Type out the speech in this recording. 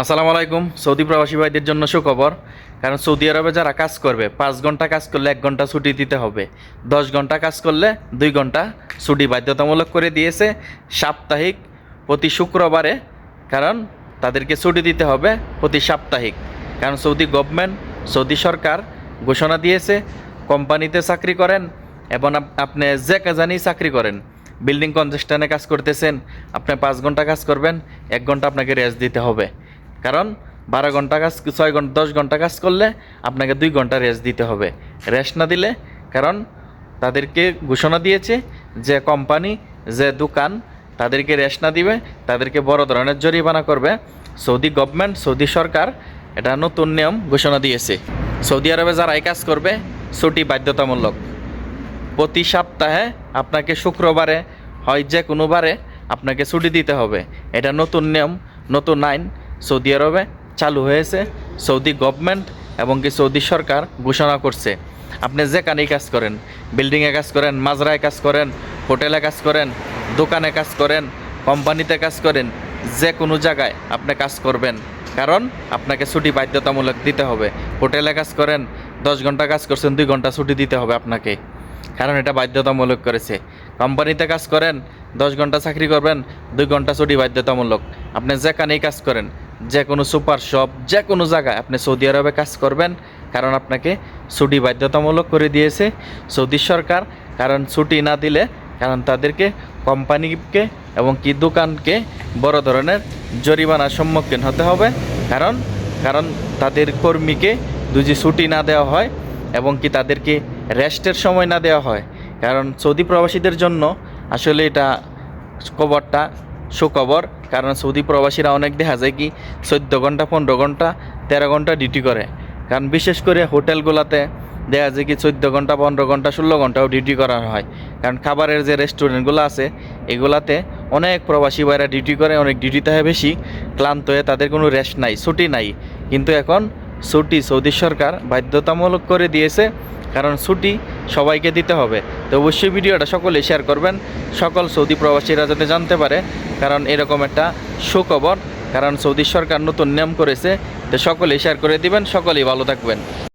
আসসালামু আলাইকুম। সৌদি প্রবাসী ভাইদের জন্য সুখবর। কারণ সৌদি আরবে যারা কাজ করবে, পাঁচ ঘণ্টা কাজ করলে এক ঘণ্টা ছুটি দিতে হবে। দশ ঘণ্টা কাজ করলে দুই ঘণ্টা ছুটি বাধ্যতামূলক করে দিয়েছে সাপ্তাহিক প্রতি শুক্রবারে। কারণ তাদেরকে ছুটি দিতে হবে প্রতি সাপ্তাহিক। কারণ সৌদি গভর্নমেন্ট, সৌদি সরকার ঘোষণা দিয়েছে, কোম্পানিতে চাকরি করেন এবং আপনি যে কাজানি চাকরি করেন, বিল্ডিং কনস্ট্রাকশনে কাজ করতেছেন, আপনি পাঁচ ঘণ্টা কাজ করবেন, এক ঘণ্টা আপনাকে রেস্ট দিতে হবে। কারণ বারো ঘণ্টা কাজ, ছয় ঘণ্টা, দশ ঘণ্টা কাজ করলে আপনাকে দুই ঘণ্টা রেস্ট দিতে হবে। রেস্ট না দিলে কারণ তাদেরকে ঘোষণা দিয়েছে যে কোম্পানি যে দোকান তাদেরকে রেস্ট না দিবে, তাদেরকে বড় ধরনের জরিমানা করবে। সৌদি গভর্নমেন্ট সৌদি সরকার এটা নতুন নিয়ম ঘোষণা দিয়েছে। সৌদি আরবে যারা এই কাজ করবে, ছুটি বাধ্যতামূলক। প্রতি সপ্তাহে আপনাকে শুক্রবারে হয় যে কোনোবারে আপনাকে ছুটি দিতে হবে। এটা নতুন নিয়ম, নতুন আইন। সৌদি আরবে চালু হয়েছে, সৌদি গভর্নমেন্ট এবং কি সৌদি সরকার ঘোষণা করছে। আপনি যেখানেই কাজ করেন বিল্ডিংয়ে কাজ করেন, মাজরায় কাজ করেন হোটেলে কাজ করেন, দোকানে কাজ করেন কোম্পানিতে কাজ করেন, যে কোনো জায়গায় আপনি কাজ করবেন। কারণ আপনাকে ছুটি বাধ্যতামূলক দিতে হবে। হোটেলে কাজ করেন, দশ ঘণ্টা কাজ করছেন, দুই ঘণ্টা ছুটি দিতে হবে আপনাকে। কারণ এটা বাধ্যতামূলক করেছে। কোম্পানিতে কাজ করেন, দশ ঘণ্টা চাকরি করবেন, দুই ঘণ্টা ছুটি বাধ্যতামূলক। আপনি যেখানেই কাজ করেন যে কোনো সুপার শপ যে কোনো জায়গায় আপনি সৌদি আরবে কাজ করবেন, কারণ আপনাকে ছুটি বাধ্যতামূলক করে দিয়েছে সৌদি সরকার। কারণ ছুটি না দিলে, কারণ তাদেরকে, কোম্পানিকে এবং কি দোকানকে বড় ধরনের জরিমানার সম্মুখীন হতে হবে। কারণ কারণ তাদের কর্মীকে দুজি ছুটি না দেওয়া হয় এবং কি তাদেরকে রেস্টের সময় না দেওয়া হয়, কারণ সৌদি প্রবাসীদের জন্য আসলে এটা খবরটা সুখবর, কারণ সৌদি প্রবাসীরা অনেক দেখা যায় কি, চোদ্দ ঘণ্টা পনেরো ঘণ্টা তেরো ঘণ্টা ডিউটি করে। কারণ বিশেষ করে হোটেলগুলোতে দেখা যায় কি, চোদ্দ ঘণ্টা পনেরো ঘণ্টা ষোলো ঘন্টাও ডিউটি করা হয়। কারণ খাবারের যে রেস্টুরেন্টগুলো আছে, এগুলাতে অনেক প্রবাসী ভাইরা ডিউটি করে, অনেক ডিউটিতে হয় বেশি, ক্লান্ত হয়ে তাদের কোনো রেস্ট নাই, ছুটি নাই। কিন্তু এখন ছুটি সৌদি সরকার বাধ্যতামূলক করে দিয়েছে, কারণ ছুটি সবাইকে দিতে হবে। তো অবশ্যই ভিডিওটা সকলে শেয়ার করবেন। সকল সৌদি প্রবাসীরা যাতে জানতে পারে, কারণ এরকম একটা সুখবর, কারণ সৌদি সরকার নতুন নিয়ম করেছে, তো সকলেই শেয়ার করে দিবেন, সকলেই ভালো থাকবেন।